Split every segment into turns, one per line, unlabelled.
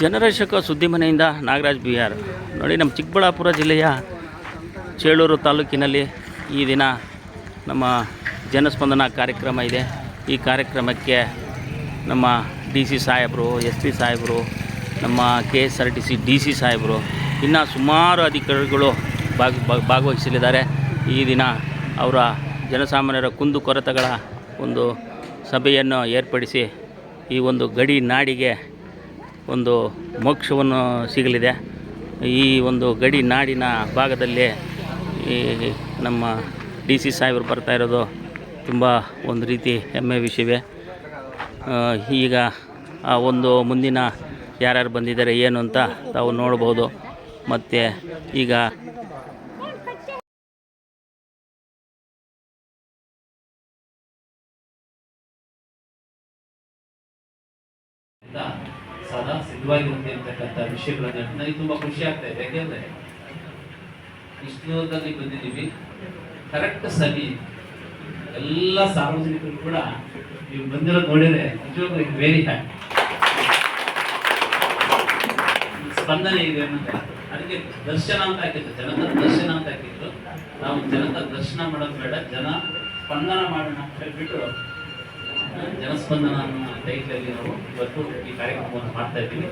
ಜನರಕ್ಷಕ ಸುದ್ದಿ ಮನೆಯಿಂದ ನಾಗರಾಜ್ ಬಿಹಾರ್. ನೋಡಿ, ನಮ್ಮ ಚಿಕ್ಕಬಳ್ಳಾಪುರ ಜಿಲ್ಲೆಯ ಚೇಳೂರು ತಾಲೂಕಿನಲ್ಲಿ ಈ ದಿನ ನಮ್ಮ ಜನಸ್ಪಂದನ ಕಾರ್ಯಕ್ರಮ ಇದೆ. ಈ ಕಾರ್ಯಕ್ರಮಕ್ಕೆ ನಮ್ಮ ಡಿ ಸಿ ಸಾಹೇಬರು, ಎಸ್ ಪಿ ಸಾಹೇಬರು, ನಮ್ಮ K S R T C D C ಸಾಹೇಬರು, ಇನ್ನು ಸುಮಾರು ಅಧಿಕಾರಿಗಳು ಭಾಗ, ಭಾಗ- ಭಾಗವಹಿಸಲಿದ್ದಾರೆ. ಈ ದಿನ ಅವರ ಜನಸಾಮಾನ್ಯರ ಕುಂದು ಕೊರತೆಗಳ ಒಂದು ಸಭೆಯನ್ನು ಏರ್ಪಡಿಸಿ ಈ ಒಂದು ಗಡಿ ನಾಡಿಗೆ ಒಂದು ಮೋಕ್ಷವನ್ನು ಸಿಗಲಿದೆ. ಈ ಒಂದು ಗಡಿ ನಾಡಿನ ಭಾಗದಲ್ಲಿ ಈ ನಮ್ಮ ಡಿ ಸಿ ಸಾಹೇಬರು ಬರ್ತಾ ಇರೋದು ತುಂಬ ಒಂದು ರೀತಿ ಹೆಮ್ಮೆ ವಿಷಯವೇ. ಈಗ ಆ ಒಂದು ಮುಂದಿನ ಯಾರ್ಯಾರು ಬಂದಿದ್ದಾರೆ, ಏನು ಅಂತ ತಾವು ನೋಡ್ಬೋದು. ಮತ್ತು ಈಗ
ಸಿದ್ಧವಾಗಿರುತ್ತೆ ಅಂತಕ್ಕಂಥ ವಿಷಯಗಳನ್ನ ನನಗೆ ತುಂಬಾ ಖುಷಿ ಆಗ್ತಾ ಇದೆ. ಯಾಕೆಂದ್ರೆ ಇಷ್ಟು ಬಂದಿದ್ದೀವಿ. ಕರೆಕ್ಟ್ ಸರಿ. ಎಲ್ಲ ಸಾರ್ವಜನಿಕರು ಕೂಡ ನೀವು ಬಂದಿರೋದು ನೋಡಿದ್ರೆ ನಿಜವಾಗ್ಲೂ ವೆರಿ ಹ್ಯಾಪಿ ಸ್ಪಂದನೆ ಇದೆ ಅನ್ನೋದು. ಅದಕ್ಕೆ ದರ್ಶನ ಅಂತ ಹಾಕಿದ್ರು. ಜನತಾ ದರ್ಶನ ಅಂತ ಹಾಕಿದ್ರು. ನಾವು ಜನತಾ ದರ್ಶನ ಮಾಡೋದು ಬೇಡ. ಜನ ಸ್ಪಂದನ ಮಾಡೋಣ ಅಂತ ಹೇಳ್ಬಿಟ್ಟು ಜನಸ್ಪಂದನ ಅನ್ನೋ ಟೈಟ್ಲಲ್ಲಿ ನಾವು ಇವತ್ತು ಈ ಕಾರ್ಯಕ್ರಮವನ್ನು ಮಾಡ್ತಾ ಇದ್ದೀವಿ.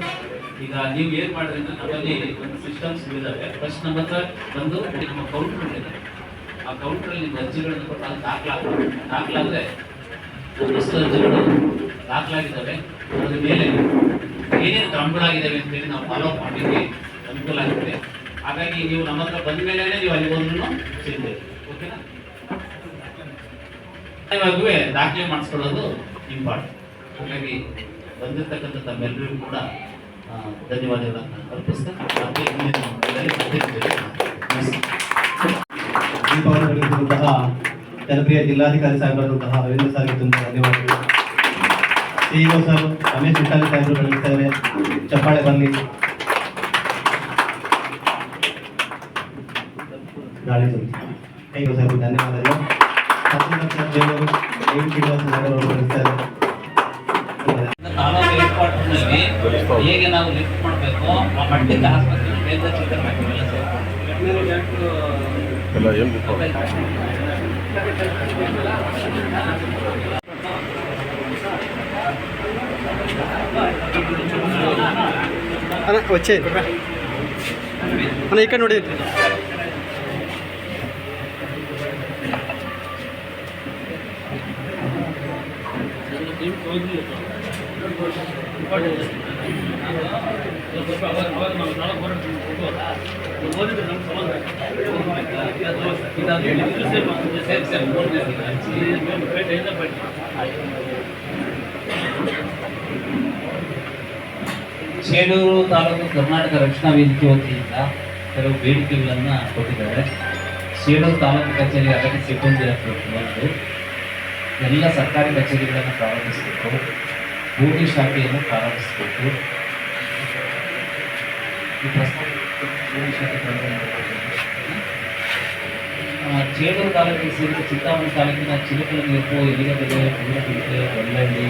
ಈಗ ನೀವು ಏನು ಮಾಡಿದ್ರೆ ನಮ್ಮಲ್ಲಿ ಒಂದು ಸಿಸ್ಟಮ್ಸ್ ಇದ್ದಾವೆ ಫಸ್ಟ್ ನಮ್ಮ ಹತ್ರ ಬಂದು ನಮ್ಮ ಕೌಂಟರ್ ಇದೆ ಆ ಕೌಂಟ್ರಲ್ಲಿ ಅರ್ಜಿಗಳನ್ನು ಕೊಟ್ಟು ಅಲ್ಲಿ ದಾಖಲಾಗ ದಾಖಲಾದ್ರೆ ಒಂದಷ್ಟು ಅರ್ಜಿಗಳು ದಾಖಲಾಗಿದ್ದಾವೆ. ಅದ್ರ ಮೇಲೆ ಏನೇನು ಕ್ರಮಗಳಾಗಿದ್ದಾವೆ ಅಂತೇಳಿ ನಾವು ಫಾಲೋ ಮಾಡಿದ್ವಿ ಅನುಕೂಲ ಆಗುತ್ತೆ. ಹಾಗಾಗಿ ನೀವು ನಮ್ಮ ಹತ್ರ ಬಂದ ಮೇಲೆ ನೀವು ಅಲ್ಲಿ ಬಂದ್ರು ಸಿಗ್ತೇವೆ ಓಕೆನಾ ಇವಾಗೂ ದಾಖಲೆ ಮಾಡಿಸ್ಕೊಳ್ಳೋದು ಇಂಪಾರ್ಟೆಂಟ್ ಹಾಗಾಗಿ ಬಂದಿರ್ತಕ್ಕಂಥ ತಮ್ಮೆಲ್ಲರಿಗೂ ಕೂಡ ಧನ್ಯವಾದಗಳನ್ನು ಅರ್ಪಿಸ್ತಾ
ಜನಪ್ರಿಯ ಜಿಲ್ಲಾಧಿಕಾರಿ ಸಾಹೇಬರಾದಂತಹ ರವೀಂದ್ರ ಸಾರ್ಗೆ ತುಂಬ ಧನ್ಯವಾದಗಳು. ಸಿಇಒ ಸರ್, ರಮೇಶ್ ವಿಠಾಲಿ ಸಾಹೇಬರು ಬೆಳೆಸ್ತಾರೆ ಚಪ್ಪಾಳೆ ಬರಲಿ. ಗಾಳಿ ಸಿಇಒ ಧನ್ಯವಾದಗಳು.
ಹೇಗೆ ನಾವು ಲಿಫ್ಟ್ ಮಾಡಬೇಕು ಆ ಮಟ್ಟಿದ್ದ ಆಸ್ಪತ್ರೆ ಕೇಂದ್ರ
ಚಿಂತನೆ ಏನು ಅಣ್ಣ,
ವಚ್ಚೆ. ಅಣ್ಣ, ಈ ಕಡೆ ನೋಡಿ.
ಚೇಳೂರು ತಾಲೂಕು ಕರ್ನಾಟಕ ರಕ್ಷಣಾ ವೇದಿಕೆ ವತಿಯಿಂದ ಕೆಲವು ಬೇಡಿಕೆಗಳನ್ನು ಕೊಟ್ಟಿದ್ದಾರೆ. ಚೇಳೂರು ತಾಲೂಕು ಕಚೇರಿ ಅಗತ್ಯ ಸಿಬ್ಬಂದಿ ಒಂದು ಎಲ್ಲ ಸರ್ಕಾರಿ ಕಚೇರಿಗಳನ್ನು ಪ್ರಾರಂಭಿಸಬೇಕು, ಭೂಮಿ ಶಾಖೆಯನ್ನು ಪ್ರಾರಂಭಿಸಬೇಕು. ಈ ಪ್ರಸ್ತಾವ ಭೂಮಿ ಶಾಖೆ ಚೇಳೂರು ತಾಲೂಕಿಗೆ ಸೇರಿದ ಚಿಂತಾಮಣಿ ತಾಲೂಕಿನ ಚಿಲಕಲ ನೀರು ಎಲಿಗದೆಲೆ ಬುಡಪಿಂಟೆ ಬೆಳ್ಳಳ್ಳಿ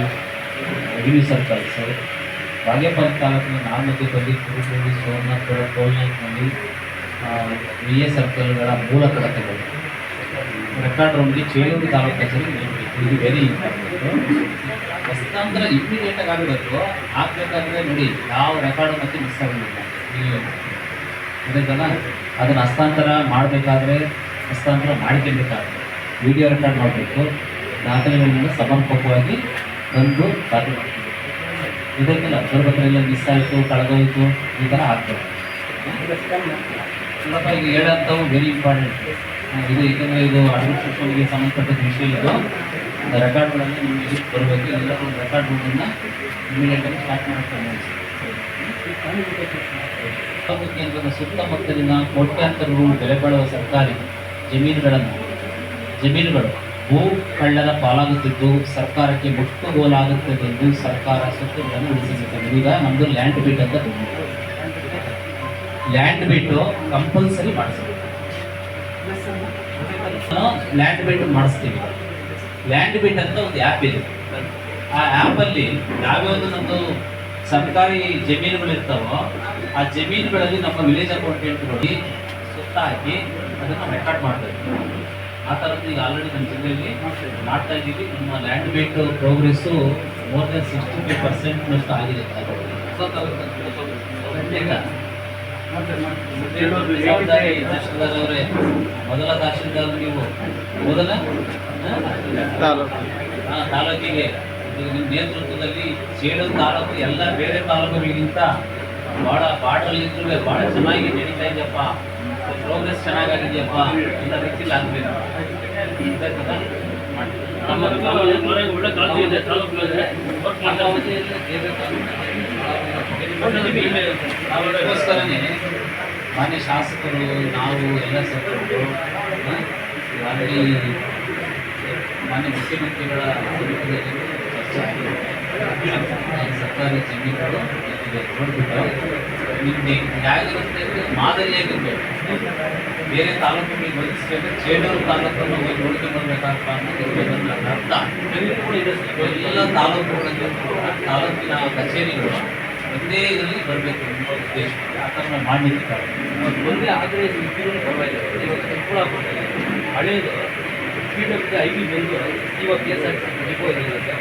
ಅಡವಿ ಸರ್ಕಲ್ಸ್ ಬಾಗೇಪಲ್ಲಿ ತಾಲೂಕಿನ ನಾಮತಿಪಲ್ಲಿ ಕುರುಗೋಡಿ ಸೋಮನಾಥಪುರ ಟೋಲ್ನಾಯ್ಕ್ನಲ್ಲಿ ವಿ ಎ ಸರ್ಕಲ್ಗಳ ಮೂಲ ಕಡತಗಳು ರೆಕಾರ್ಡ್ ರೂಮ್ಗೆ ಚೇಳೂರು ತಾಲೂಕು ಕಚೇರಿ ಇದು ವೆರಿ ಇಂಪಾರ್ಟೆಂಟ್ ಹಸ್ತಾಂತರ ಇಮಿಡಿಯೇಟ್ ಆಗಿ ಆಗಬೇಕು ಆಗ್ಬೇಕಾದ್ರೆ ನೋಡಿ, ಯಾವ ರೆಕಾರ್ಡ್ ಮತ್ತೆ ಮಿಸ್ ಆಗೋದಿಲ್ಲ. ಅದಕ್ಕಲ್ಲ ಅದನ್ನ ಹಸ್ತಾಂತರ ಮಾಡಬೇಕಾದ್ರೆ, ಹಸ್ತಾಂತರ ಮಾಡ್ಕೊಬೇಕಾಗುತ್ತೆ ವಿಡಿಯೋ ರೆಕಾರ್ಡ್ ಮಾಡಬೇಕು. ದಾಖಲೆಗಳನ್ನ ಸಮರ್ಪಕವಾಗಿ ತಂದು ಖಾತೆ ಮಾಡಬೇಕು. ಇದಕ್ಕೆಲ್ಲ ಎಲ್ಲ ಮಿಸ್ ಆಯಿತು, ಕಳೆದೋಯ್ತು, ಈ ಥರ ಆಗ್ತದೆ. ಸ್ವಲ್ಪ ಈಗ ಹೇಳೋಂಥವು ವೆರಿ ಇಂಪಾರ್ಟೆಂಟ್ ಇದು ಏಕೆಂದರೆ ಇದು ಅಡ್ಮಿನಿಸ್ಟ್ರೇಷನ್ಗೆ ಸಂಬಂಧಪಟ್ಟ ವಿಷಯ ಇದು. ರೆಕಾರ್ಡ್ಗಳಲ್ಲಿ ನಿಮಗೆ ಬರಬೇಕು ಎಲ್ಲರೂ ರೆಕಾರ್ಡ್ ರೂಮನ್ನು ಇಮಿಡಿಯೇಟಾಗಿ ಸ್ಟಾರ್ಟ್ ಮಾಡ್ತಾರೆ ಕೇಂದ್ರದ ಸುತ್ತಮುತ್ತಲಿನ ಕೋಟ್ಯಾಂತರ ರು ಬೆಲೆ ಬಾಳುವ ಸರ್ಕಾರಿ ಜಮೀನುಗಳನ್ನು ಜಮೀನುಗಳು ಭೂ ಕಳ್ಳರ ಪಾಲಾಗುತ್ತಿದ್ದು ಸರ್ಕಾರಕ್ಕೆ ಮುಟ್ಟುಗೋಲಾಗುತ್ತದೆ ಎಂದು ಸರ್ಕಾರ ಸ್ವತ್ತುಗಳನ್ನು ಉಳಿಸಿರುತ್ತದೆ ಈಗ ನಮ್ದು ಲ್ಯಾಂಡ್ ಬಿಟ್ ಅಂತ ಲ್ಯಾಂಡ್ ಬಿಟ್ಟು ಕಂಪಲ್ಸರಿ ಮಾಡಿಸ್ತೀವಿ ಲ್ಯಾಂಡ್ ಬಿಟ್ ಮಾಡಿಸ್ತೀವಿ. ಲ್ಯಾಂಡ್ ಬಿಟ್ ಅಂತ ಒಂದು ಆ್ಯಪ್ ಇದೆ. ಆ ಆ್ಯಪಲ್ಲಿ ಯಾವ್ಯಾವುದು ನಮ್ಮದು ಸರ್ಕಾರಿ ಜಮೀನುಗಳು ಇರ್ತಾವೋ ಆ ಜಮೀನುಗಳಲ್ಲಿ ನಮ್ಮ ವಿಲೇಜ್ ಅಕೌಂಟೆಂಟ್ ನೋಡಿ ಸುತ್ತ ಹಾಕಿ ಅದನ್ನು ರೆಕಾರ್ಡ್ ಮಾಡ್ತಾ ಇದ್ದೀವಿ ಆ ಥರದ್ದು ಈಗ ಆಲ್ರೆಡಿ ನಮ್ಮ ಜಿಲ್ಲೆಯಲ್ಲಿ ಮಾಡ್ತಾ ಇದ್ದೀವಿ. ನಮ್ಮ land bait progress more than sixty five ಪರ್ಸೆಂಟ್ನಷ್ಟು ಆಗಿದೆ. ಖಂಡಿತ ಮೊದಲ ತಹಶೀಲ್ದಾರ್ ನೀವು. ಮೊದಲ
ತಾಲೂಕು
ಆ, ತಾಲೂಕಿಗೆ ನಿಮ್ಮ ನೇತೃತ್ವದಲ್ಲಿ ಸೇಡೂರು ತಾಲೂಕು ಎಲ್ಲ ಬೇರೆ ತಾಲೂಕುಗಳಿಗಿಂತ ಭಾಳ ಇದ್ರು ಭಾಳ ಚೆನ್ನಾಗಿ ನಡೀತಾ ಇದೆಯಪ್ಪ ಪ್ರೋಗ್ರೆಸ್ ಚೆನ್ನಾಗಾಗಿದೆಯಪ್ಪ ಎಲ್ಲ ರೀತಿಯಲ್ಲಿ ಆಗಬೇಕು ಅದಕ್ಕೋಸ್ಕರನೇ ಮಾನ್ಯ ಶಾಸಕರು ನಾವು ಎಲ್ಲ ಸೇರಿಕೊಂಡು ಆಲ್ರೆಡಿ ಮಾನ್ಯ ಮುಖ್ಯಮಂತ್ರಿಗಳ ಸಮ್ಮುಖದಲ್ಲಿ ಚರ್ಚೆ ಆಗಿದೆ ಸರ್ಕಾರಿ ಜಮೀನುಗಳು ನಿಮಗೆ ಹೇಗಿರುತ್ತೆ ಅಂದರೆ ಮಾದರಿಯಾಗಿರ್ಬೇಕು ಬೇರೆ ತಾಲೂಕುಗಳಿಗೆ ಹೋಲಿಸ್ಬೇಕು ಚೇಡೂರು ತಾಲೂಕನ್ನು ಹೋಗಿ ನೋಡ್ಕೊಂಡು ಬರ್ಬೇಕಾಗಪ್ಪ ಅನ್ನೋದು ಅರ್ಥ. ಎಲ್ಲ ತಾಲೂಕುಗಳಲ್ಲಿ ಕೂಡ ತಾಲೂಕಿನ ಕಚೇರಿಗಳು ಒಂದೇ ಇದರಲ್ಲಿ ಬರಬೇಕು ಅನ್ನೋ ಉದ್ದೇಶ. ಆ ಥರ ನಾವು ಮಾಡಲಿಕ್ಕೆ.
ಒಂದೇ ಆದರೆ ಪರವಾಗಿಲ್ಲ ಇವತ್ತು ಚಿಕ್ಕಬಳ್ಳಾಪುರದಲ್ಲಿ ಹಳೇದು ಪಿ ಐದು ಬಂದು ಇವಾಗ K S R T C depot ಇದೆ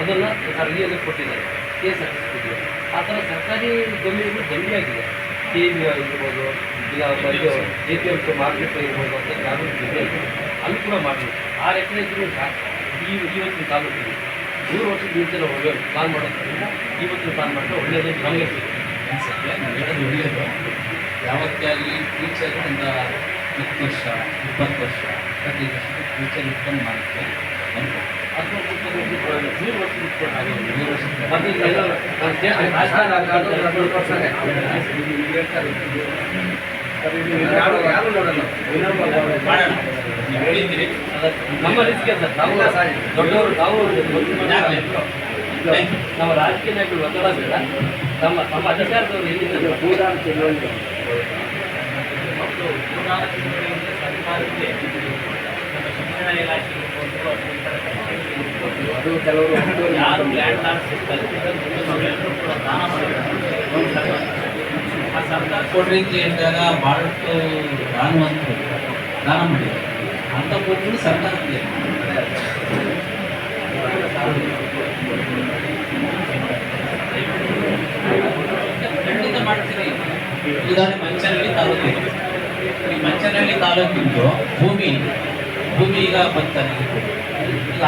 ಅದನ್ನು ಸರ್ವಿಯಲ್ಲಿ ಕೊಟ್ಟಿದ್ದಾರೆ. K S R T C ಆ ಥರ ಸರ್ಕಾರಿ ಜಮೀನುಗಳು ಜಮೀನಾಗಿದೆ ಕೆ ಬಿ ಇರ್ಬೋದು ಇಲ್ಲ ಬಂದು ಎ ಪಿ ಎಂ ಮಾರ್ಕೆಟ್ ಇರ್ಬೋದು ಅಂತ ಜಿಲ್ಲೆ ಇದೆ ಅಲ್ಲಿ ಕೂಡ ಮಾಡಬೇಕು. ಆರು ಎಕರೆ ಇದ್ರೂ ಈ ಇವತ್ತಿನ ತಾಲೂಕಿಗೆ ಮೂರು ವರ್ಷದ ಮುಂಚೆ ನಾವು ಒಳ್ಳೆ ಪ್ಲಾನ್ ಮಾಡೋದ್ರಿಂದ ಇವತ್ತಿನ ಪ್ಲಾನ್ ಮಾಡಿದ್ರೆ ಒಳ್ಳೆಯದು ನಮಗೆ
ಒಳ್ಳೆಯದು. ಯಾವತ್ತೇ ಆಗಲಿ ಫ್ಯೂಚರ್ ಒಂದು ಹತ್ತು ವರ್ಷ ಇಪ್ಪತ್ತು ವರ್ಷ. ಪ್ರತಿ ವರ್ಷ ಫ್ಯೂಚರ್ ಇಟ್ಕೊಂಡು ಮಾಡುತ್ತೆ
ವರ್ಷದ ನಮ್ಮ ರಿಸ್ಕ್ ಸರ್ ನಾವು ದೊಡ್ಡವರು ನಾವು. ನಮ್ಮ ರಾಜಕೀಯ ನಾಯಕರು ಒತ್ತಡ ಬೇಡ ನಮ್ಮ ನಮ್ಮ ಅಧಿಕಾರದವರು ಎಲ್ಲಿದ್ದಾರೆ?
ಮೂರ್ನಾಲ್ಕು ತಿಂಗಳಿಂದ ಸರ್ಕಾರಕ್ಕೆ ನಮ್ಮ
ಅದು ಕೆಲವರು
ಯಾರು ಲ್ಯಾಂಡ್ ಇರ್ತಾರೆ ಅವರೆಲ್ಲರೂ ಕೂಡ ದಾನ ಮಾಡಿದ್ದಾರೆ ಆ ಸರ್ಕಾರ ಹೇಳಿದಾಗ ಭಾಳಷ್ಟು ದಾನವಂತರು ದಾನ ಮಾಡಿದ್ದಾರೆ ಅಂತ ಕೊಟ್ಟರು ಸರ್ಕಾರಕ್ಕೆ ಖಂಡಿತ ಮಾಡ್ತೀನಿ. ಉದಾಹರಣೆ ಮಂಚನಹಳ್ಳಿ ತಾಲೂಕು ಇದೆ. ಈ ಮಂಚನಹಳ್ಳಿ ತಾಲೂಕಿಂದು ಭೂಮಿ ಭೂಮಿ ಈಗ ಬಂತಾರೆ ಈಗ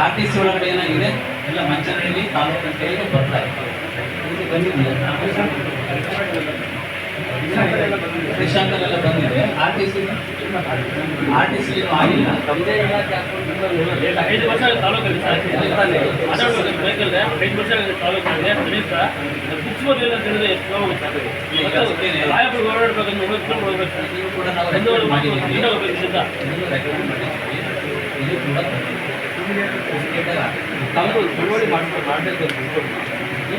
ಆರ್ ಟಿ ಸಿ ಒಳಗಡೆ ಏನಾಗಿದೆ ಎಲ್ಲ ಮಂಚನಹಳ್ಳಿ ತಾಲೂಕು ಅಂತ ಹೇಳಿ ಬರ್ತಾ ಇದೆ. ಬಂದಿದೆ ಬಂದಿದೆ. R T C R T C ಆಗಿಲ್ಲ
ಐದು ವರ್ಷ ತಾಲೂಕಲ್ಲಿ ಐದು ವರ್ಷ. ತಾಲೂಕಲ್ಲಿ ಓದಿಲ್ಲ ತಿಳಿದ್ರೆ ನೋವು ರಾಯಪುರ ಹೋಗ್ಬೇಕು.
ನಮ್ಮದು ಚಳವಳಿ ಮಾಡ್ಕೊಂಡು ಮಾಡಬೇಕು ಈ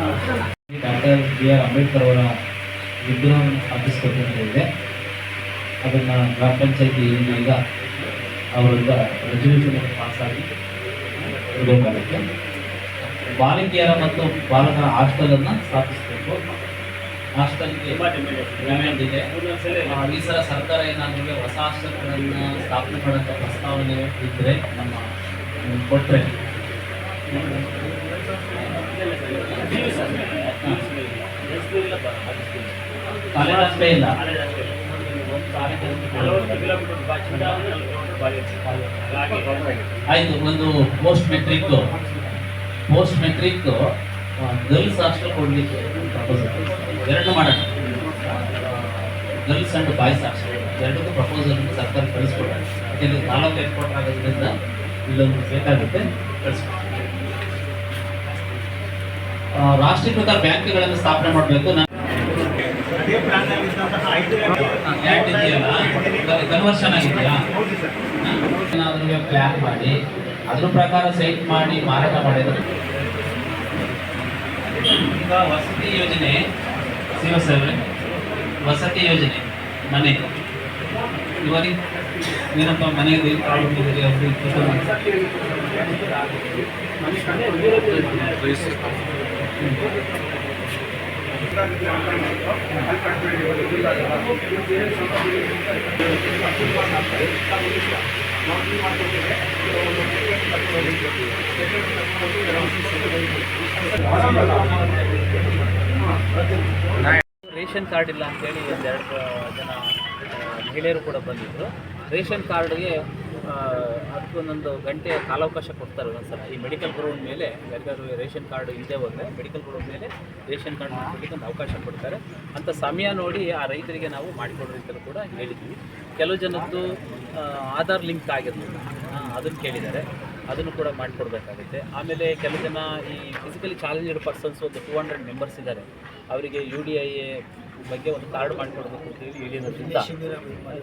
ಡಾಕ್ಟರ್ ಬಿ ಆರ್ ಅಂಬೇಡ್ಕರ್ ಅವರ ವಿಗ್ರಹವನ್ನು ಸ್ಥಾಪಿಸಿಕೊಟ್ಟಿದೆ ಅದನ್ನು ಗ್ರಾಮ ಪಂಚಾಯತಿ ಈಗ ಅವರಿಂದ ರೆಸಲ್ಯೂಷನ್ ಪಾಸ್ ಆಗಿ ಇರಬೇಕಾಗುತ್ತೆ ಬಾಲಕಿಯರ ಮತ್ತು ಬಾಲಕರ ಹಾಸ್ಟೆಲನ್ನು ಸ್ಥಾಪಿಸಬೇಕು. ಹಾಸ್ಟೆಲ್ಗೆ ಡಿಮ್ಯಾಂಡ್ ಇದೆ. ಈ ಸಲ ಸರ್ಕಾರ ಏನಾದರೂ ಹೊಸ ಹಾಸ್ಟೆಲ್ಗಳನ್ನು ಸ್ಥಾಪನೆ ಮಾಡೋಂಥ ಪ್ರಸ್ತಾವನೆ ಇದ್ದರೆ ನಮ್ಮ ಕೊಟ್ಟರೆ ಇಲ್ಲ ಆಯಿತು ಒಂದು post matric post matric girls hostel ಕೊಡಲಿಕ್ಕೆ ಎರಡು ಮಾಡೋಣ. ಗರ್ಲ್ಸ್ ಅಂಡ್ ಬಾಯ್ಸ್ ಹಾಸ್ಟೆಲ್ ಎರಡಕ್ಕೂ ಪ್ರಪೋಸಲ್ ಸರ್ಕಾರ ಕಳಿಸ್ಕೊಡೋಣ. ಯಾಕೆಂದರೆ ತಾಲೂಕು ಎಕ್ಸ್ಪೋರ್ಟ್ ಆಗೋದ್ರಿಂದ ಇಲ್ಲೊಂದು ಬೇಕಾಗುತ್ತೆ ಕಳಿಸ್ಕೊಡಿ
ಆ, ರಾಷ್ಟ್ರೀಕೃತ ಬ್ಯಾಂಕ್ಗಳನ್ನು ಸ್ಥಾಪನೆ ಮಾಡಬೇಕು. ಕನ್ವರ್ಷನ್ ಆಗಿದೆಯಾ? ಏನಾದ್ರೂ ಪ್ಲಾನ್ ಮಾಡಿ, ಅದ್ರ ಪ್ರಕಾರ ಸೈಟ್ ಮಾಡಿ ಮಾರಾಟ ಮಾಡಿದ್ರೆ. ಈಗ ವಸತಿ ಯೋಜನೆ, ಶಿವ ಸರ್, ವಸತಿ ಯೋಜನೆ, ಮನೆ. ಇವರಿಗೆ ಏನಪ್ಪ, ಮನೆಗೆ ಪ್ರಾಬ್ಲಮ್ ಇದೆ? ಕೆಲಸ ಮಾಡಿ
ರೇಷನ್ ಕಾರ್ಡ್ ಇಲ್ಲ ಅಂತೇಳಿ ಒಂದೆರಡು ಜನ ಮಹಿಳೆಯರು ಕೂಡ ಬಂದಿದ್ದರು ರೇಷನ್ ಕಾರ್ಡ್ಗೆ ಅದಕ್ಕೊಂದೊಂದು ಗಂಟೆ ಕಾಲಾವಕಾಶ ಕೊಡ್ತಾರೆ ಸರ್ ಈ ಮೆಡಿಕಲ್ ಗ್ರೌಂಡ್ ಮೇಲೆ ಯಾರಿಗಾದ್ರು ರೇಷನ್ ಕಾರ್ಡ್ ಇಲ್ಲದೆ ಹೋದರೆ ಮೆಡಿಕಲ್ ಗ್ರೌಂಡ್ ಮೇಲೆ ರೇಷನ್ ಕಾರ್ಡ್ ಮಾಡ್ಕೊಳ್ಳಿಕ್ಕೆ ಒಂದು ಅವಕಾಶ ಕೊಡ್ತಾರೆ. ಅಂತ ಸಮಯ ನೋಡಿ ಆ ರೈತರಿಗೆ ನಾವು ಮಾಡಿಕೊಡ್ರಿ ಕೂಡ ಹೇಳಿದ್ವಿ. ಕೆಲವು ಜನದ್ದು ಆಧಾರ್ ಲಿಂಕ್ ಆಗಿರಲಿಲ್ಲ ಅದನ್ನು ಕೇಳಿದ್ದಾರೆ. ಅದನ್ನು ಕೂಡ ಮಾಡಿಕೊಡ್ಬೇಕಾಗುತ್ತೆ. ಆಮೇಲೆ ಕೆಲವು ಜನ ಈ ಫಿಸಿಕಲಿ ಚಾಲೆಂಜ್ಡ್ ಪರ್ಸನ್ಸ್ ಒಂದು ಟೂ ಹಂಡ್ರೆಡ್ ಮೆಂಬರ್ಸ್ ಇದ್ದಾರೆ. ಅವರಿಗೆ ಯು ಡಿ ಐ ಎ ಬಗ್ಗೆ ಒಂದು ಕಾರ್ಡ್ ಮಾಡಿಕೊಡ್ಬೇಕು ಅಂತ ಹೇಳಿ ಹೇಳಿರೋದ್ರಿಂದ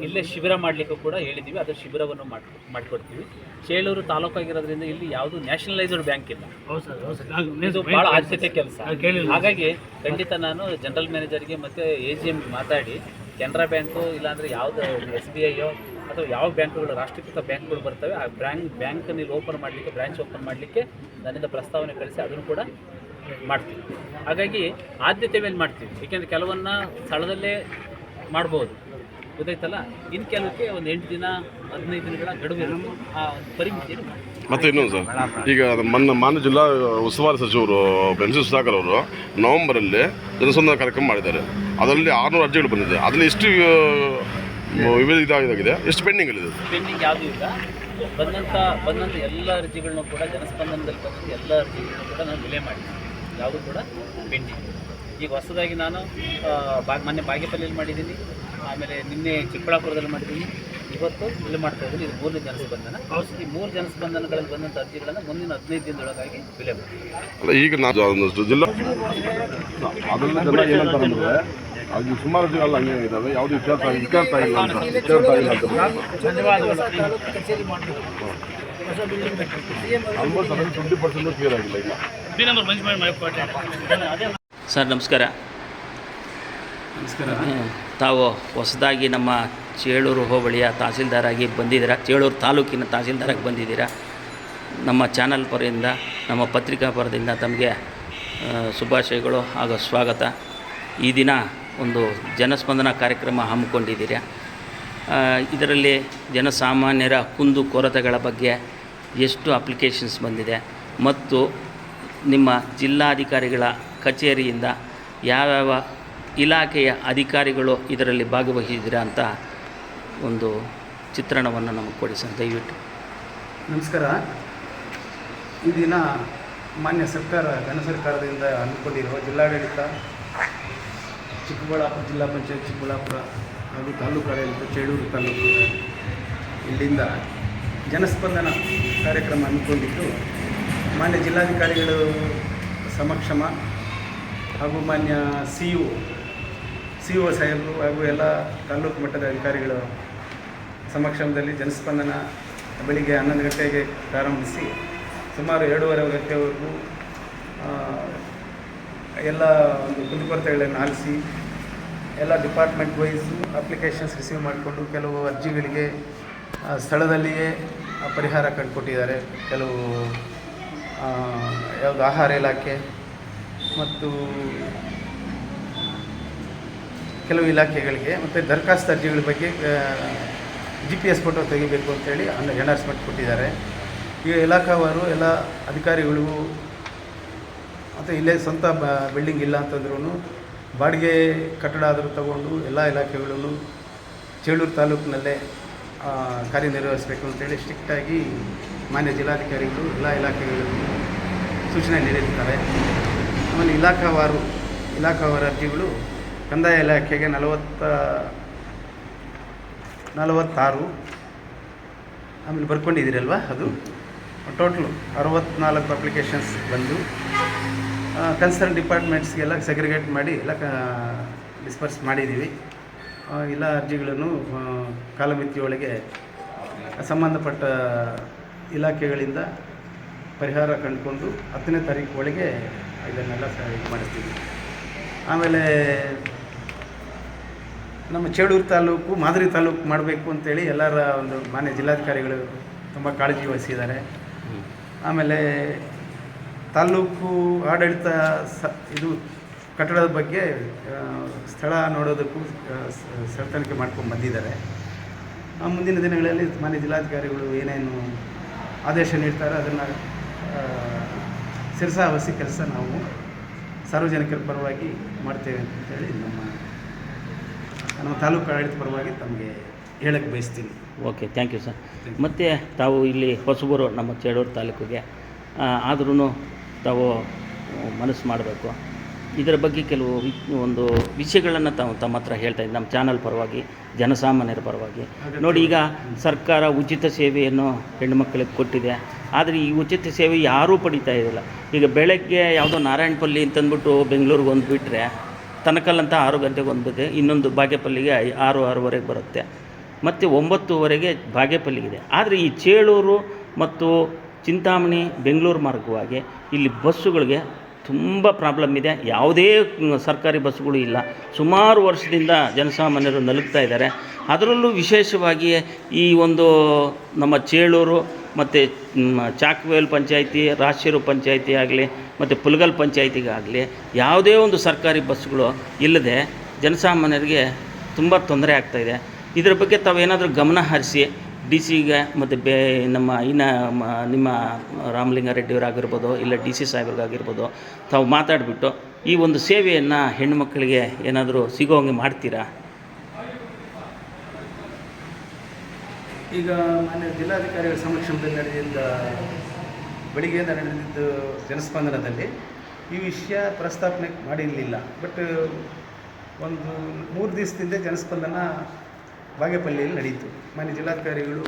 ಇಲ್ಲೇ ಶಿಬಿರ ಮಾಡಲಿಕ್ಕೂ ಕೂಡ ಹೇಳಿದ್ದೀವಿ. ಅದರ ಶಿಬಿರವನ್ನು ಮಾಡಿ ಮಾಡಿಕೊಡ್ತೀವಿ. ಚೇಳೂರು ತಾಲೂಕಾಗಿರೋದ್ರಿಂದ ಇಲ್ಲಿ ಯಾವುದು ನ್ಯಾಷನಲೈಸ್ಡ್ ಬ್ಯಾಂಕ್ ಇಲ್ಲ. ಇದು ಭಾಳ ಆದ್ಯತೆ ಕೆಲಸ. ಹಾಗಾಗಿ ಖಂಡಿತ ನಾನು ಜನರಲ್ ಮ್ಯಾನೇಜರ್ಗೆ ಮತ್ತು ಎ ಜಿ ಎಮ್ಗೆ ಮಾತಾಡಿ ಕೆನರಾ ಬ್ಯಾಂಕು ಇಲ್ಲಾಂದರೆ ಯಾವುದು ಎಸ್ ಬಿ ಐಯೋ ಅಥವಾ ಯಾವ ಬ್ಯಾಂಕ್ಗಳು ರಾಷ್ಟ್ರೀಕೃತ ಬ್ಯಾಂಕ್ಗಳು ಬರ್ತವೆ ಆ ಬ್ಯಾಂಕ್ ಬ್ಯಾಂಕನ್ನು ಇಲ್ಲಿ ಓಪನ್ ಮಾಡಲಿಕ್ಕೆ ಬ್ರಾಂಚ್ ಓಪನ್ ಮಾಡಲಿಕ್ಕೆ ನನ್ನಿಂದ ಪ್ರಸ್ತಾವನೆ ಕಳಿಸಿ ಅದನ್ನು ಕೂಡ ಮಾಡ್ತೀವಿ. ಹಾಗಾಗಿ ಆದ್ಯತೆ ಮೇಲೆ ಮಾಡ್ತೀವಿ. ಏಕೆಂದರೆ ಕೆಲವನ್ನ ಸ್ಥಳದಲ್ಲೇ ಮಾಡ್ಬೋದು. ಗೊತ್ತಾಯ್ತಲ್ಲ? ಇನ್ನು ಕೆಲವಕ್ಕೆ ಒಂದು ಎಂಟು ದಿನ ಹದಿನೈದು ದಿನಗಳ ಗಡುವು ಆ ಪರಿಮಿತಿಯನ್ನು ಮಾಡ್ತೀವಿ.
ಮತ್ತೆ ಇನ್ನೊಂದು ಸರ್ ಈಗ ಮೊನ್ನೆ ಮಾನ್ಯ ಜಿಲ್ಲಾ ಉಸ್ತುವಾರಿ ಸಚಿವರು ಬೆನ್ಸಿ ಸುಧಾಕರ್ ಅವರು ನವೆಂಬರಲ್ಲಿ ಜನಸಂಧಾನ ಕಾರ್ಯಕ್ರಮ ಮಾಡಿದ್ದಾರೆ. ಅದರಲ್ಲಿ ಆರುನೂರು ಅರ್ಜಿಗಳು ಬಂದಿದೆ. ಅದರಲ್ಲಿ ಎಷ್ಟು ವಿವಿಧ ಇದಾಗಿದೆ? ಎಷ್ಟು ಪೆಂಡಿಂಗ್ ಇದೆ?
ಪೆಂಡಿಂಗ್ ಯಾವುದೂ ಇಲ್ಲ. ಬಂದಂಥ ಬಂದಂಥ ಎಲ್ಲ ಅರ್ಜಿಗಳನ್ನೂ ಕೂಡ ಜನಸ್ಪಂದನದಲ್ಲಿ ಬಂದಂಥ ಎಲ್ಲ ಅರ್ಜಿಗಳನ್ನು ಕೂಡ ನಾನು ವಿಲೆ ಮಾಡಿದ್ದೀನಿ ಯಾವುದೂ ಕೂಡ ಪೆಂಡಿಂಗ್ ಈಗ ಹೊಸದಾಗಿ ನಾನು ಬಾ ಮೊನ್ನೆ ಬಾಗೇಪಲ್ಲಿಯಲ್ಲಿ ಮಾಡಿದ್ದೀನಿ. ಆಮೇಲೆ ನಿನ್ನೆ ಚಿಕ್ಕಬಳ್ಳಾಪುರದಲ್ಲಿ ಮಾಡಿದ್ದೀನಿ. ಇವತ್ತು ಇಲ್ಲಿ ಮಾಡ್ತಾ ಇದ್ದೀನಿ. ಇದು ಮೂರನೇ ಜನಸ್ಪಂದನ. ಈ ಮೂರು ಜನಸ್ಪಂದನಗಳಲ್ಲಿ ಬಂದಂಥ ಅರ್ಜಿಗಳನ್ನು ಮುಂದಿನ ಹದಿನೈದು ದಿನದೊಳಗಾಗಿ ಬೆಲೆ ಮಾಡ್ತೀನಿ
ಅಲ್ಲ ಈಗ ನಾನು ಜಿಲ್ಲಾ ಅದರಲ್ಲಿ ಜನ ಏನಂತಾರೆ ಅಂದರೆ ಅದು ಸುಮಾರು ಅರ್ಜಿಗಳು ಹಂಗೆ ಇದ್ದಾವೆ ಯಾವುದು ಇತ್ಯರ್ಥ ಇತ್ಯರ್ಥ ಇಲ್ಲ ಅಂತ. ಇತ್ಯರ್ಥ ಇಲ್ಲ ಅಂತ.
ಸರ್ ನಮಸ್ಕಾರ. ನಮಸ್ಕಾರ. ತಾವು ಹೊಸದಾಗಿ ನಮ್ಮ ಚೇಳೂರು ಹೋಬಳಿಯ ತಹಸೀಲ್ದಾರಾಗಿ ಬಂದಿದ್ದೀರಾ? ಚೇಳೂರು ತಾಲೂಕಿನ ತಹಸೀಲ್ದಾರಾಗಿ ಬಂದಿದ್ದೀರಾ? ನಮ್ಮ ಚಾನಲ್ ಪರದಿಂದ ನಮ್ಮ ಪತ್ರಿಕಾ ಪರದಿಂದ ತಮಗೆ ಶುಭಾಶಯಗಳು ಹಾಗೂ ಸ್ವಾಗತ. ಈ ದಿನ ಒಂದು ಜನಸ್ಪಂದನ ಕಾರ್ಯಕ್ರಮ ಹಮ್ಮಿಕೊಂಡಿದ್ದೀರಾ? ಇದರಲ್ಲಿ ಜನಸಾಮಾನ್ಯರ ಕುಂದು ಕೊರತೆಗಳ ಬಗ್ಗೆ ಎಷ್ಟು ಅಪ್ಲಿಕೇಶನ್ಸ್ ಬಂದಿದೆ ಮತ್ತು ನಿಮ್ಮ ಜಿಲ್ಲಾಧಿಕಾರಿಗಳ ಕಚೇರಿಯಿಂದ ಯಾವ್ಯಾವ ಇಲಾಖೆಯ ಅಧಿಕಾರಿಗಳು ಇದರಲ್ಲಿ ಭಾಗವಹಿಸಿದ್ದೀರಾ ಅಂತ ಒಂದು ಚಿತ್ರಣವನ್ನು ನಮಗೆ ಕೊಡಿ ಸರ್, ದಯವಿಟ್ಟು.
ನಮಸ್ಕಾರ. ಈ ದಿನ ಮಾನ್ಯ ಸರ್ಕಾರ ಘನ ಸರ್ಕಾರದಿಂದ ಹಮ್ಮಿಕೊಂಡಿರುವ ಜಿಲ್ಲಾಡಳಿತ, ಚಿಕ್ಕಬಳ್ಳಾಪುರ ಜಿಲ್ಲಾ ಪಂಚಾಯತ್, ಚಿಕ್ಕಬಳ್ಳಾಪುರ ಹಾಗೂ ತಾಲೂಕು ಆಡಳಿತ ಚೇಳೂರು ತಾಲೂಕು ಇಲ್ಲಿಂದ ಜನಸ್ಪಂದನ ಕಾರ್ಯಕ್ರಮ ಹಮ್ಮಿಕೊಂಡಿದ್ದು, ಮಾನ್ಯ ಜಿಲ್ಲಾಧಿಕಾರಿಗಳು ಸಮಕ್ಷಮ ಹಾಗೂ ಮಾನ್ಯ ಸಿ ಯು ಸಿ ಒ ಸಾಹೇಬರು ಹಾಗೂ ಎಲ್ಲ ತಾಲೂಕು ಮಟ್ಟದ ಅಧಿಕಾರಿಗಳ ಸಮಕ್ಷಮದಲ್ಲಿ ಜನಸ್ಪಂದನ ಬೆಳಿಗ್ಗೆ ಹನ್ನೊಂದು ಗಂಟೆಗೆ ಪ್ರಾರಂಭಿಸಿ, ಸುಮಾರು ಎರಡೂವರೆ ಗಂಟೆವರೆಗೂ ಎಲ್ಲ ಒಂದು ಕುಂದುಕೊರತೆಗಳನ್ನು ಆಲಿಸಿ ಎಲ್ಲ ಡಿಪಾರ್ಟ್ಮೆಂಟ್ ವೈಸ್ ಅಪ್ಲಿಕೇಶನ್ಸ್ ರಿಸೀವ್ ಮಾಡಿಕೊಂಡು ಕೆಲವು ಅರ್ಜಿಗಳಿಗೆ ಸ್ಥಳದಲ್ಲಿಯೇ ಪರಿಹಾರ ಕಂಡುಕೊಟ್ಟಿದ್ದಾರೆ. ಕೆಲವು ಯಾವುದು ಆಹಾರ ಇಲಾಖೆ ಮತ್ತು ಕೆಲವು ಇಲಾಖೆಗಳಿಗೆ ಮತ್ತು ದರಖಾಸ್ತು ಅರ್ಜಿಗಳ ಬಗ್ಗೆ ಜಿ ಪಿ ಎಸ್ ಫೋಟೋ ತೆಗಿಬೇಕು ಅಂತೇಳಿ ಅನ್ನ ಅನೌನ್ಸ್ಮೆಂಟ್ ಕೊಟ್ಟಿದ್ದಾರೆ. ಈಗ ಇಲಾಖಾವಾರು ಎಲ್ಲ ಅಧಿಕಾರಿಗಳಿಗೂ ಮತ್ತು ಇಲ್ಲೇ ಸ್ವಂತ ಬಿಲ್ಡಿಂಗ್ ಇಲ್ಲ ಅಂತಂದ್ರೂ ಬಾಡಿಗೆ ಕಟ್ಟಡ ಆದರೂ ತಗೊಂಡು ಎಲ್ಲ ಇಲಾಖೆಗಳಲ್ಲೂ ಚೇಳೂರು ತಾಲೂಕಿನಲ್ಲೇ ಕಾರ್ಯನಿರ್ವಹಿಸಬೇಕು ಅಂತೇಳಿ ಸ್ಟ್ರಿಕ್ಟಾಗಿ ಮಾನ್ಯ ಜಿಲ್ಲಾಧಿಕಾರಿಗಳು ಎಲ್ಲ ಇಲಾಖೆಗಳಲ್ಲಿ ಸೂಚನೆ ನೀಡಿರ್ತಾರೆ. ಆಮೇಲೆ ಇಲಾಖಾವಾರು ಇಲಾಖಾವಾರು ಅರ್ಜಿಗಳು ಕಂದಾಯ ಇಲಾಖೆಗೆ ನಲವತ್ತ, ನಲವತ್ತಾರು, ಆಮೇಲೆ ಬರ್ಕೊಂಡಿದ್ದೀರಲ್ವ ಅದು? ಟೋಟ್ಲು ಅರವತ್ತ್ನಾಲ್ಕು ಅಪ್ಲಿಕೇಶನ್ಸ್ ಬಂದು ಕನ್ಸರ್ನ್ ಡಿಪಾರ್ಟ್ಮೆಂಟ್ಸ್ಗೆಲ್ಲ ಸೆಗ್ರಿಗೇಟ್ ಮಾಡಿ ಎಲ್ಲ ಕ ಡಿಸ್ಪರ್ಸ್ ಮಾಡಿದ್ದೀವಿ. ಎಲ್ಲ ಅರ್ಜಿಗಳನ್ನು ಕಾಲಮಿತಿಯೊಳಗೆ ಸಂಬಂಧಪಟ್ಟ ಇಲಾಖೆಗಳಿಂದ ಪರಿಹಾರ ಕಂಡುಕೊಂಡು ಹತ್ತನೇ ತಾರೀಕು ಒಳಗೆ ಇದನ್ನೆಲ್ಲ ಸಹ ಇದು ಮಾಡಿಸ್ತೀವಿ ಆಮೇಲೆ ನಮ್ಮ ಚೇಳೂರು ತಾಲೂಕು ಮಾದರಿ ತಾಲೂಕು ಮಾಡಬೇಕು ಅಂತೇಳಿ ಎಲ್ಲರ ಒಂದು ಮಾನ್ಯ ಜಿಲ್ಲಾಧಿಕಾರಿಗಳು ತುಂಬ ಕಾಳಜಿ ವಹಿಸಿದ್ದಾರೆ. ಆಮೇಲೆ ತಾಲೂಕು ಆಡಳಿತ ಸ ಇದು ಕಟ್ಟಡದ ಬಗ್ಗೆ ಸ್ಥಳ ನೋಡೋದಕ್ಕೂ ತನಿಖೆ ಮಾಡ್ಕೊಂಡು ಬಂದಿದ್ದಾರೆ. ಆ ಮುಂದಿನ ದಿನಗಳಲ್ಲಿ ಮಾನ್ಯ ಜಿಲ್ಲಾಧಿಕಾರಿಗಳು ಏನೇನು ಆದೇಶ ನೀಡ್ತಾರೋ ಅದನ್ನು ಶಿರಸಾವಸಿ ಕೆಲಸ ನಾವು ಸಾರ್ವಜನಿಕರ ಪರವಾಗಿ ಮಾಡ್ತೇವೆ ಅಂತೇಳಿ ನಮ್ಮ ನಮ್ಮ ತಾಲೂಕು ಆಡಳಿತ ಪರವಾಗಿ ತಮಗೆ ಹೇಳಕ್ಕೆ ಬಯಸ್ತೀನಿ.
ಓಕೆ ಥ್ಯಾಂಕ್ ಯು ಸರ್ ಮತ್ತು ತಾವು ಇಲ್ಲಿ ಹೊಸಬರು ನಮ್ಮ ಚೇಡೂರು ತಾಲೂಕಿಗೆ ಆದ್ರೂ ತಾವು ಮನಸ್ಸು ಮಾಡಬೇಕು. ಇದರ ಬಗ್ಗೆ ಕೆಲವು ಒಂದು ವಿಷಯಗಳನ್ನು ತಾವು ತಮ್ಮ ಹತ್ರ ಹೇಳ್ತಾ ಇದ್ದೀನಿ ನಮ್ಮ ಚಾನಲ್ ಪರವಾಗಿ, ಜನಸಾಮಾನ್ಯರ ಪರವಾಗಿ. ನೋಡಿ, ಈಗ ಸರ್ಕಾರ ಉಚಿತ ಸೇವೆಯನ್ನು ಹೆಣ್ಣುಮಕ್ಕಳಿಗೆ ಕೊಟ್ಟಿದೆ. ಆದರೆ ಈ ಉಚಿತ ಸೇವೆ ಯಾರೂ ಪಡಿತಾ ಇರಲಿಲ್ಲ ಈಗ ಬೆಳಗ್ಗೆ ಯಾವುದೋ ನಾರಾಯಣಪಲ್ಲಿ ಅಂತಂದ್ಬಿಟ್ಟು ಬೆಂಗಳೂರಿಗೆ ಒಂದು ಬಿಟ್ಟರೆ ತನಕಲ್ಲಂತ ಆರು ಗಂಟೆಗೆ ಒಂದು ಬರುತ್ತೆ ಇನ್ನೊಂದು ಬಾಗೇಪಲ್ಲಿಗೆ ಆರು, ಆರೂವರೆಗೆ ಬರುತ್ತೆ. ಮತ್ತು ಒಂಬತ್ತುವರೆಗೆ ಬಾಗೇಪಲ್ಲಿಗಿದೆ. ಆದರೆ ಈ ಚೇಳೂರು ಮತ್ತು ಚಿಂತಾಮಣಿ ಬೆಂಗಳೂರು ಮಾರ್ಗವಾಗಿ ಇಲ್ಲಿ ಬಸ್ಸುಗಳಿಗೆ ತುಂಬ ಪ್ರಾಬ್ಲಮ್ ಇದೆ. ಯಾವುದೇ ಸರ್ಕಾರಿ ಬಸ್ಸುಗಳು ಇಲ್ಲ. ಸುಮಾರು ವರ್ಷದಿಂದ ಜನಸಾಮಾನ್ಯರು ನಲುಗ್ತಾ ಇದ್ದಾರೆ. ಅದರಲ್ಲೂ ವಿಶೇಷವಾಗಿ ಈ ಒಂದು ನಮ್ಮ ಚೇಳೂರು ಮತ್ತು ಚಾಕ್ವೇಲ್ ಪಂಚಾಯಿತಿ ರಾಶಿರು ಪಂಚಾಯಿತಿ ಆಗಲಿ ಮತ್ತು ಪುಲ್ಗಲ್ ಪಂಚಾಯಿತಿಗಾಗಲಿ ಯಾವುದೇ ಒಂದು ಸರ್ಕಾರಿ ಬಸ್ಸುಗಳು ಇಲ್ಲದೆ ಜನಸಾಮಾನ್ಯರಿಗೆ ತುಂಬ ತೊಂದರೆ ಆಗ್ತಾಯಿದೆ ಇದರ ಬಗ್ಗೆ ತಾವೇನಾದರೂ ಗಮನ ಹರಿಸಿ ಡಿ ಸಿಗೆ ಮತ್ತು ಬೇ ನಮ್ಮ ಇನ್ನು ಮ- ನಿಮ್ಮ ರಾಮಲಿಂಗಾರೆಡ್ಡಿಯವರಾಗಿರ್ಬೋದು ಇಲ್ಲ ಡಿ ಸಿ ಸಾಹೇಬ್ರಿಗಾಗಿರ್ಬೋದು ತಾವು ಮಾತಾಡಿಬಿಟ್ಟು ಈ ಒಂದು ಸೇವೆಯನ್ನು ಹೆಣ್ಣುಮಕ್ಕಳಿಗೆ ಏನಾದರೂ ಸಿಗೋ ಹಂಗೆ ಮಾಡ್ತೀರಾ?
ಈಗ ಮಾನ್ಯ ಜಿಲ್ಲಾಧಿಕಾರಿಗಳ ಸಮಕ್ಷಮದಲ್ಲಿ ನಡೆದಿದ್ದ ಬೆಳಿಗ್ಗೆಯಿಂದ ನಡೆದಿದ್ದು ಜನಸ್ಪಂದನದಲ್ಲಿ ಈ ವಿಷಯ ಪ್ರಸ್ತಾಪನೆ ಮಾಡಿರಲಿಲ್ಲ. ಬಟ್ ಒಂದು ಮೂರು ದಿವಸದಿಂದ ಜನಸ್ಪಂದನ ಬಾಗೇಪಲ್ಲಿಯಲ್ಲಿ ನಡೆಯಿತು ಮಾನ್ಯ ಜಿಲ್ಲಾಧಿಕಾರಿಗಳು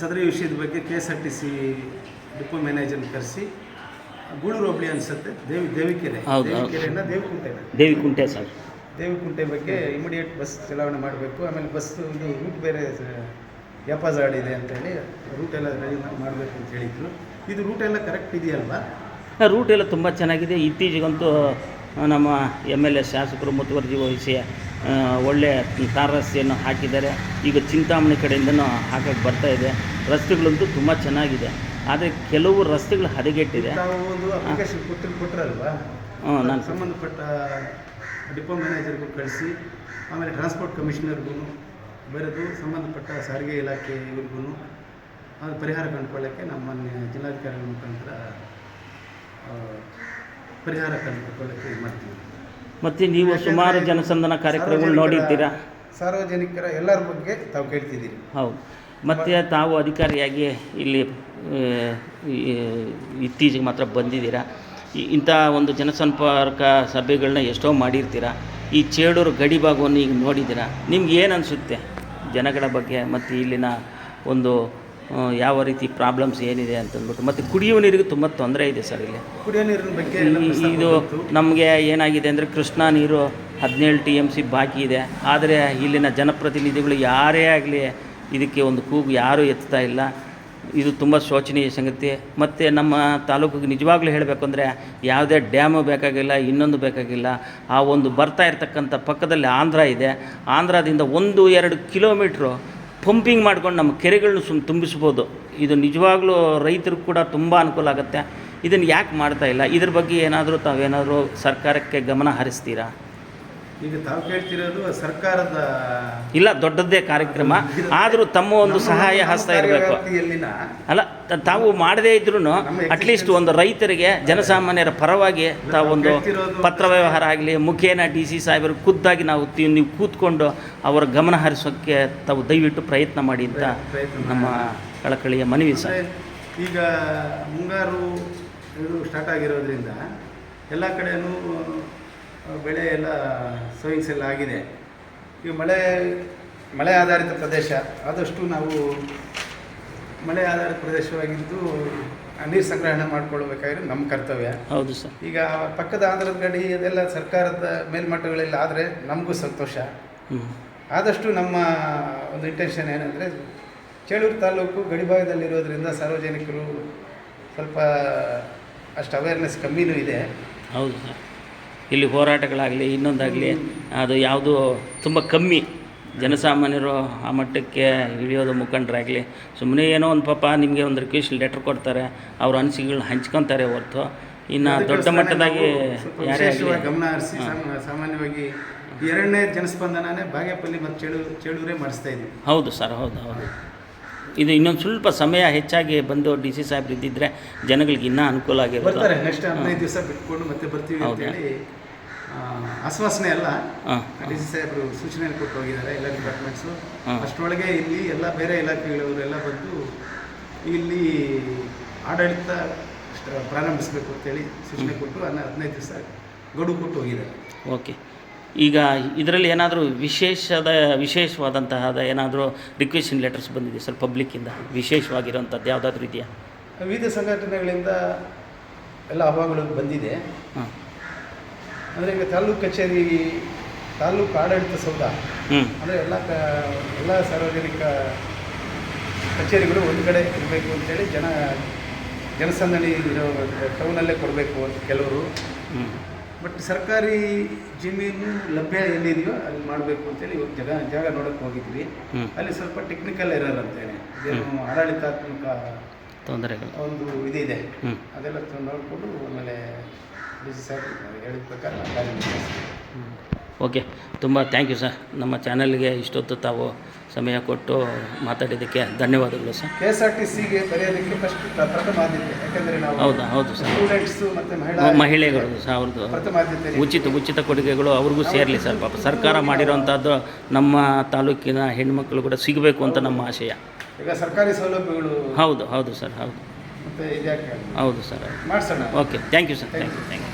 ಸದರಿ ವಿಷಯದ ಬಗ್ಗೆ K S R T C depot ಮ್ಯಾನೇಜರ್ನ ಕರೆಸಿ ಗೂಳೂರು ಹೋಬಳಿ ಅನಿಸುತ್ತೆ. ದೇವಿ ದೇವಿಕೆರೆ. ದೇವಿಕೆರೆಯಿಂದ ದೇವಿಕುಂಟೆ.
ದೇವಿಕುಂಟೆ ಸರ್.
ದೇವಿಕುಂಟೆ ಬಗ್ಗೆ ಇಮಿಡಿಯೇಟ್ ಬಸ್ ಚಲಾವಣೆ ಮಾಡಬೇಕು. ಆಮೇಲೆ ಬಸ್ ಇದು ರೂಟ್ ಬೇರೆ ವ್ಯಾಪಾರ ಇದೆ ಅಂತೇಳಿ ರೂಟ್ ಎಲ್ಲ ರೆಡಿ ಮಾಡಬೇಕು ಅಂತ ಹೇಳಿದ್ರು. ಇದು ರೂಟ್ ಎಲ್ಲ ಕರೆಕ್ಟ್ ಇದೆಯಲ್ವಾ?
ರೂಟ್ ಎಲ್ಲ ತುಂಬ ಚೆನ್ನಾಗಿದೆ. ಇತ್ತೀಚೆಗಂತೂ ನಮ್ಮ ಎಂ ಎಲ್ ಎ ಶಾಸಕರು ಮುತುವರ್ಜಿ ವಹಿಸಿ ಆ, ಒಳ್ಳೆ ತಾರ್ ಹಾಕಿದ್ದಾರೆ. ಈಗ ಚಿಂತಾಮಣಿ ಕಡೆಯಿಂದನೂ ಹಾಕಕ್ಕೆ ಬರ್ತಾ ಇದೆ. ರಸ್ತೆಗಳಂತೂ ತುಂಬ ಚೆನ್ನಾಗಿದೆ. ಆದರೆ ಕೆಲವು ರಸ್ತೆಗಳು ಹದಗೆಟ್ಟಿದೆ. ಹ್ಞೂ ನಾನು
ಸಂಬಂಧಪಟ್ಟ ಡಿಪೋ ಮ್ಯಾನೇಜರ್ಗೂ ಕಳಿಸಿ ಆಮೇಲೆ ಟ್ರಾನ್ಸ್ಪೋರ್ಟ್ ಕಮಿಷನರ್ಗೂ ಬರೆದು ಸಂಬಂಧಪಟ್ಟ ಸಾರಿಗೆ ಇಲಾಖೆ ಇವ್ರಿಗೂ ಅದು ಪರಿಹಾರ ಕಂಡುಕೊಳ್ಳೋಕ್ಕೆ ನಮ್ಮ ಜಿಲ್ಲಾಧಿಕಾರಿಗಳ ಮುಖಾಂತರ ಪರಿಹಾರ ಕಂಡುಕೊಳ್ಳೋಕ್ಕೆ ಮಾಡ್ತೀವಿ.
ಮತ್ತು ನೀವು ಸುಮಾರು ಜನಸಂದನ ಕಾರ್ಯಕ್ರಮಗಳು ನೋಡಿರ್ತೀರಾ?
ಸಾರ್ವಜನಿಕರ ಎಲ್ಲರ ಬಗ್ಗೆ ತಾವು ಕೇಳ್ತಿದ್ದೀರಿ.
ಹೌದು. ಮತ್ತು ತಾವು ಅಧಿಕಾರಿಯಾಗಿ ಇಲ್ಲಿ ಇತ್ತೀಚೆಗೆ ಮಾತ್ರ ಬಂದಿದ್ದೀರಾ? ಇಂಥ ಒಂದು ಜನಸಂಪರ್ಕ ಸಭೆಗಳನ್ನ ಎಷ್ಟೋ ಮಾಡಿರ್ತೀರಾ? ಈ ಚೇಳೂರು ಗಡಿ ಭಾಗವನ್ನು ಈಗ ನೋಡಿದ್ದೀರಾ? ನಿಮ್ಗೆ ಏನು ಅನಿಸುತ್ತೆ ಜನಗಳ ಬಗ್ಗೆ ಮತ್ತು ಇಲ್ಲಿನ ಒಂದು ಯಾವ ರೀತಿ ಪ್ರಾಬ್ಲಮ್ಸ್ ಏನಿದೆ ಅಂತಂದ್ಬಿಟ್ಟು. ಮತ್ತು ಕುಡಿಯುವ ನೀರಿಗೆ ತುಂಬ ತೊಂದರೆ ಇದೆ ಸರ್ ಇಲ್ಲಿ.
ಕುಡಿಯೋ ನೀರಿನ ಬಗ್ಗೆ
ಇದು ನಮಗೆ ಏನಾಗಿದೆ ಅಂದರೆ ಕೃಷ್ಣಾ ನೀರು ಹದಿನೇಳು ಟಿ ಎಂ ಸಿ ಬಾಕಿ ಇದೆ. ಆದರೆ ಇಲ್ಲಿನ ಜನಪ್ರತಿನಿಧಿಗಳು ಯಾರೇ ಆಗಲಿ ಇದಕ್ಕೆ ಒಂದು ಕೂಗು ಯಾರೂ ಎತ್ತಾ ಇಲ್ಲ. ಇದು ತುಂಬ ಶೋಚನೀಯ ಸಂಗತಿ. ಮತ್ತು ನಮ್ಮ ತಾಲೂಕಿಗೆ ನಿಜವಾಗ್ಲೂ ಹೇಳಬೇಕು ಅಂದರೆ ಯಾವುದೇ ಡ್ಯಾಮು ಬೇಕಾಗಿಲ್ಲ ಇನ್ನೊಂದು ಬೇಕಾಗಿಲ್ಲ. ಆ ಒಂದು ಬರ್ತಾ ಇರ್ತಕ್ಕಂಥ ಪಕ್ಕದಲ್ಲಿ ಆಂಧ್ರ ಇದೆ. ಆಂಧ್ರದಿಂದ ಒಂದು ಎರಡು ಕಿಲೋಮೀಟ್ರು ಪಂಪಿಂಗ್ ಮಾಡ್ಕೊಂಡು ನಮ್ಮ ಕೆರೆಗಳನ್ನ ಸುಮ್ ತುಂಬಿಸ್ಬೋದು. ಇದು ನಿಜವಾಗ್ಲೂ ರೈತರಿಗೆ ಕೂಡ ತುಂಬ ಅನುಕೂಲ ಆಗುತ್ತೆ. ಇದನ್ನು ಯಾಕೆ ಮಾಡ್ತಾ ಇಲ್ಲ? ಇದ್ರ ಬಗ್ಗೆ ಏನಾದರೂ ತಾವೇನಾದರೂ ಸರ್ಕಾರಕ್ಕೆ ಗಮನ ಹರಿಸ್ತೀರಾ?
ಈಗ ತಾವು ಕೇಳ್ತಿರೋದು ಸರ್ಕಾರದ
ಇಲ್ಲ ದೊಡ್ಡದೇ ಕಾರ್ಯಕ್ರಮ. ಆದರೂ ತಮ್ಮ ಒಂದು ಸಹಾಯ ಹಸ್ತ ಇರಬೇಕು. ಅಲ್ಲ ತಾವು ಮಾಡದೇ ಇದ್ರೂ ಅಟ್ಲೀಸ್ಟ್ ಒಂದು ರೈತರಿಗೆ ಜನಸಾಮಾನ್ಯರ ಪರವಾಗಿ ತಾವೊಂದು ಪತ್ರ ವ್ಯವಹಾರ ಆಗಲಿ ಮುಖೇನ ಡಿ ಸಿ ಸಾಹೇಬರು ಖುದ್ದಾಗಿ ನಾವು ನೀವು ಕೂತ್ಕೊಂಡು ಅವರ ಗಮನ ಹರಿಸೋಕ್ಕೆ ತಾವು ದಯವಿಟ್ಟು ಪ್ರಯತ್ನ ಮಾಡಿ ಅಂತ ನಮ್ಮ ಕಳಕಳಿಯ ಮನವಿ ಸರ್.
ಈಗ ಮುಂಗಾರು ಸ್ಟಾರ್ಟ್ ಆಗಿರೋದ್ರಿಂದ ಎಲ್ಲ ಕಡೆಯೂ ಬೆಳೆ ಎಲ್ಲ ಸೋಯಿಂಗ್ಸ್ ಎಲ್ಲ ಆಗಿದೆ. ಈ ಮಳೆ ಮಳೆ ಆಧಾರಿತ ಪ್ರದೇಶ ಆದಷ್ಟು ನಾವು ಮಳೆ ಆಧಾರಿತ ಪ್ರದೇಶವಾಗಿದ್ದು ನೀರು ಸಂಗ್ರಹಣೆ ಮಾಡ್ಕೊಳ್ಬೇಕಾದ್ರೆ ನಮ್ಮ ಕರ್ತವ್ಯ.
ಹೌದು ಸರ್.
ಈಗ ಪಕ್ಕದ ಆಂಧ್ರದ ಗಡಿ ಅದೆಲ್ಲ ಸರ್ಕಾರದ ಮೇಲ್ಮಟ್ಟಗಳಲ್ಲಿ ಆದರೆ ನಮಗೂ ಸಂತೋಷ. ಆದಷ್ಟು ನಮ್ಮ ಒಂದು ಇಂಟೆನ್ಷನ್ ಏನಂದರೆ ಚೇಳೂರು ತಾಲೂಕು ಗಡಿಭಾಗದಲ್ಲಿರೋದ್ರಿಂದ ಸಾರ್ವಜನಿಕರು ಸ್ವಲ್ಪ ಅಷ್ಟು ಅವೇರ್ನೆಸ್ ಕಮ್ಮಿನೂ ಇದೆ.
ಹೌದು ಸರ್. ಇಲ್ಲಿ ಹೋರಾಟಗಳಾಗಲಿ ಇನ್ನೊಂದಾಗಲಿ ಅದು ಯಾವುದು ತುಂಬ ಕಮ್ಮಿ ಜನಸಾಮಾನ್ಯರು ಆ ಮಟ್ಟಕ್ಕೆ ಇಳಿಯೋದು ಮುಖಂಡರಾಗಲಿ. ಸುಮ್ಮನೆ ಏನೋ ಒಂದು ಪಾಪ ನಿಮಗೆ ಒಂದು ರಿಕ್ವೆಸ್ಟ್ ಲೆಟ್ರ್ ಕೊಡ್ತಾರೆ ಅವ್ರ ಅನಿಸಿಕೆಗಳನ್ನ ಹಂಚ್ಕೊತಾರೆ ಹೊರತು. ಇನ್ನು ದೊಡ್ಡ ಮಟ್ಟದಾಗಿ ಯಾರೇ
ಗಮನ ಹರಿಸಿ ಸಾಮಾನ್ಯವಾಗಿ ಎರಡನೇ ಜನಸ್ಪಂದನೇ ಬಾಗೇಪಲ್ಲಿ ಮತ್ತು ಚೇಳು ಚೇಳೂರೇ ಮಾಡಿಸ್ತಾ ಇದ್ದೀವಿ
ಹೌದು ಸರ್ ಹೌದು ಹೌದು. ಇದು ಇನ್ನೊಂದು ಸ್ವಲ್ಪ ಸಮಯ ಹೆಚ್ಚಾಗಿ ಬಂದು ಡಿ ಸಿ ಸಾಹೇಬ್ರು ಇದ್ದಿದ್ರೆ ಜನಗಳಿಗೆ ಇನ್ನೂ ಅನುಕೂಲ ಆಗಿರುತ್ತೆ
ಬರ್ತಾರೆ ನೆಕ್ಸ್ಟ್ ಹದಿನೈದು ದಿವಸ ಬಿಟ್ಕೊಂಡು ಮತ್ತೆ ಬರ್ತೀವಿ ಅಂತ ಆ, ಆಶ್ವಾಸನೆ ಅಲ್ಲ. ಡಿ ಸಿ ಸಾಹೇಬರು ಸೂಚನೆ ಕೊಟ್ಟು ಹೋಗಿದ್ದಾರೆ ಎಲ್ಲ ಡಿಪಾರ್ಟ್ಮೆಂಟ್ಸು. ಅಷ್ಟರೊಳಗೆ ಇಲ್ಲಿ ಎಲ್ಲ ಬೇರೆ ಇಲಾಖೆಗಳವರೆಲ್ಲ ಬಂದು ಇಲ್ಲಿ ಆಡಳಿತ ಪ್ರಾರಂಭಿಸಬೇಕು ಅಂತೇಳಿ ಸೂಚನೆ ಕೊಟ್ಟು ಅನ್ನ ಹದಿನೈದು ದಿವಸ ಗಡುವು ಕೊಟ್ಟು ಹೋಗಿದ್ದಾರೆ.
ಓಕೆ. ಈಗ ಇದರಲ್ಲಿ ಏನಾದರೂ ವಿಶೇಷದ ವಿಶೇಷವಾದಂತಹ ಏನಾದರೂ ರಿಕ್ವೆಷನ್ ಲೆಟರ್ಸ್ ಬಂದಿದೆ ಸರ್ ಪಬ್ಲಿಕ್ಕಿಂದ ವಿಶೇಷವಾಗಿರೋಂಥದ್ದು ಯಾವುದಾದ್ರೂ ಇದೆಯಾ?
ವಿವಿಧ ಸಂಘಟನೆಗಳಿಂದ ಎಲ್ಲ ಅಹವಾಲುಗಳು ಬಂದಿದೆ.
ಹಾಂ.
ಅಂದರೆ ಈಗ ತಾಲೂಕು ಕಚೇರಿ ತಾಲೂಕು ಆಡಳಿತ ಸೌಧ ಅಂದರೆ ಎಲ್ಲ ಕ ಎಲ್ಲ ಸಾರ್ವಜನಿಕ ಕಚೇರಿಗಳು ಒಂದು ಕಡೆ ಇರಬೇಕು ಅಂತೇಳಿ ಜನ ಜನಸಂದಣಿ ಇರೋ ಟೌನಲ್ಲೇ ಕೊಡಬೇಕು ಅಂತ ಕೆಲವರು. ಬಟ್ ಸರ್ಕಾರಿ ಜಮೀನು ಲಭ್ಯ ಎಲ್ಲಿದೆಯೋ ಅಲ್ಲಿ ಮಾಡಬೇಕು ಅಂತೇಳಿ ಇವಾಗ ಜಾಗ ಜಾಗ ನೋಡೋಕ್ಕೆ ಹೋಗಿದ್ವಿ. ಅಲ್ಲಿ ಸ್ವಲ್ಪ ಟೆಕ್ನಿಕಲ್ ಎರರ್ ಅಂತೇಳಿ ಇದೇನು ಆಡಳಿತಾತ್ಮಕ
ತೊಂದರೆಗಳು.
ಒಂದು ಇದಿದೆ. ಅದೆಲ್ಲ ನೋಡಿಕೊಂಡು ಆಮೇಲೆ ಡಿ ಹೇಳಿದ ಪ್ರಕಾರ
ಓಕೆ. ತುಂಬ ಥ್ಯಾಂಕ್ ಯು ಸರ್ ನಮ್ಮ ಚಾನಲ್ಗೆ ಇಷ್ಟೊತ್ತು ತಾವು ಸಮಯ ಕೊಟ್ಟು ಮಾತಾಡಿದ್ದಕ್ಕೆ ಧನ್ಯವಾದಗಳು sir
K S R T ಸಿಗೆ ಬರೆಯೋದಕ್ಕೆ ಫಸ್ಟ್ ಪ್ರಥಮ ಆದ್ಯತೆ. ಯಾಕಂದರೆ ನಾವು
ಹೌದಾ? ಹೌದು ಸರ್
ಸ್ಟೂಡೆಂಟ್ಸು ಮತ್ತು ಮಹಿಳಾ
ಮಹಿಳೆಗಳು ಸಹ ಅವ್ರದ್ದು
ಪ್ರಥಮ ಆದ್ಯತೆ
ಉಚಿತ ಉಚಿತ ಕೊಡುಗೆಗಳು ಅವ್ರಿಗೂ ಸೇರಲಿ ಸರ್ ಪಾಪ ಸರ್ಕಾರ ಮಾಡಿರೋವಂಥದ್ದು ನಮ್ಮ ತಾಲೂಕಿನ ಹೆಣ್ಮಕ್ಳು ಕೂಡ ಸಿಗಬೇಕು ಅಂತ ನಮ್ಮ ಆಶಯ.
ಈಗ ಸರ್ಕಾರಿ ಸೌಲಭ್ಯಗಳು
ಹೌದು ಹೌದು ಸರ್ ಹೌದು.
ಮತ್ತು
ಹೌದು sir
ಮಾಡಿಸೋಣ.
Okay. Thank you sir thank you thank you